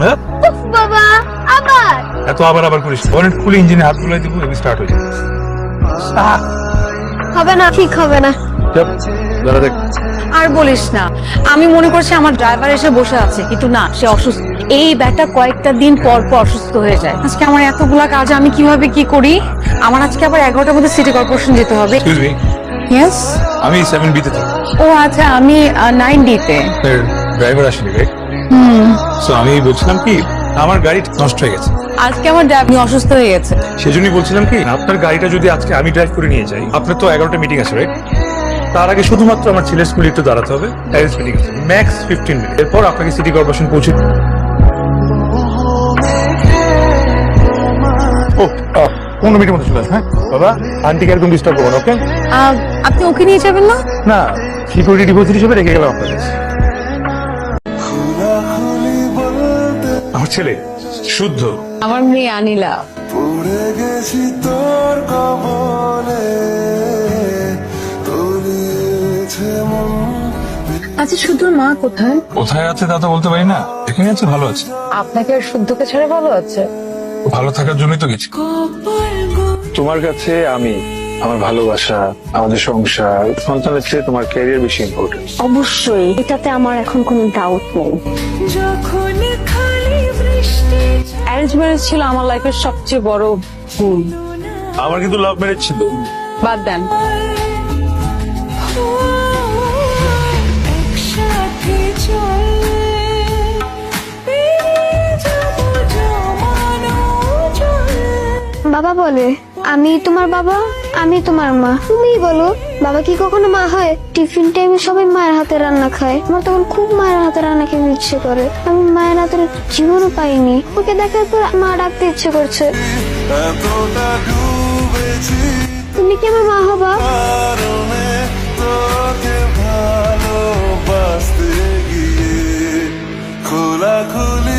হ্যাঁ? বাবা আবার। এত আবার আবার করিস। বনেট খুলে ইঞ্জিনে হাত বুলাই দিব এবং স্টার্ট হয়ে যাবে। হবে না ঠিক হবে না। দাঁড়া দেখ। আর বলিস না আমি মনে করছি আমার ড্রাইভার এসে বসে আছে কিন্তু না সে অসুস্থ। এই ব্যাটা কয়েকটা দিন পর পর অসুস্থ হয়ে যায়। আজকে আমার এতগুলা কাজ আমি কীভাবে কি করি? আমার আজকে আবার এগারোটার মধ্যে সিটি কর্পোরেশন যেতে হবে। ইয়েস আমি সেভেন বিতে থাকি ও আচ্ছা আমি নাইন ডিতে ড্রাইভার আসেনি রাইট সো আমি বলছিলাম কি আমার গাড়ি নষ্ট হয়ে গেছে। আজকে আমার ড্রাইভার অসুস্থ হয়ে গেছে। সেজন্যই বলছিলাম কি আপনার গাড়িটা যদি আজকে আমি ড্রাইভ করে নিয়ে যাই আপনার তো এগারোটা মিটিং আছে রাইট তার আগে শুধুমাত্র আমার ছেলের স্কুলে একটু দাঁড়াতে হবে প্যারেন্টস মিটিং আছে ম্যাক্স ফিফটিন মিনিট এরপর আপনাকে সিটি কর্পোরেশন পৌঁছে ও পনেরো মিনিটের মধ্যে চলে আসবে হ্যাঁ? বাবা আন্টিকে একদম ডিস্টার্ব করবেন ওকে আপনি ওকে নিয়ে যাবেন না? না সিকিউরিটি ডিপোজিট হিসেবে রেখে গেলাম আপনার কাছে। আমার ছেলে শুদ্ধ। আমার মেয়ে আনিলা। পড়ে গেছি তোর কবলে আচ্ছা শুধুর মা কোথায়? কোথায় আছে তা তো বলতে পারি না। এখানে আছে ভালো আছে। আপনাকে আর শুদ্ধকে ছেড়ে ভালো আছে? ভালো থাকার জন্যই তো গেছি। তোমার কাছে আমি আমার ভালোবাসা আমাদের সংসার সন্তানের চেয়ে তোমার ক্যারিয়ার বেশি ইম্পর্টেন্ট অবশ্যই। এটাতে আমার এখন কোনো ডাউট নেই। যখন অ্যারেঞ্জ ম্যারেজ ছিল আমার লাইফের সবচেয়ে বড় ভুল। আমার কিন্তু লাভ ম্যারেজ ছিল। বাদ দেন। বাবা বলে আমি তোমার বাবা? আমি তোমার মা। তুমি বলো বাবা কি কখনো মা হয়? টিফিন টাইমে সবাই মায়ের হাতে রান্না খায়। আমার তখন খুব মায়ের হাতে রান্না খেতে ইচ্ছে করে। আমি মায়ের হাতের জীবনও পাইনি। ওকে দেখার পর মা ডাকতে ইচ্ছে করছে। তুমি কি আমার মা হবা? খোলা খোলা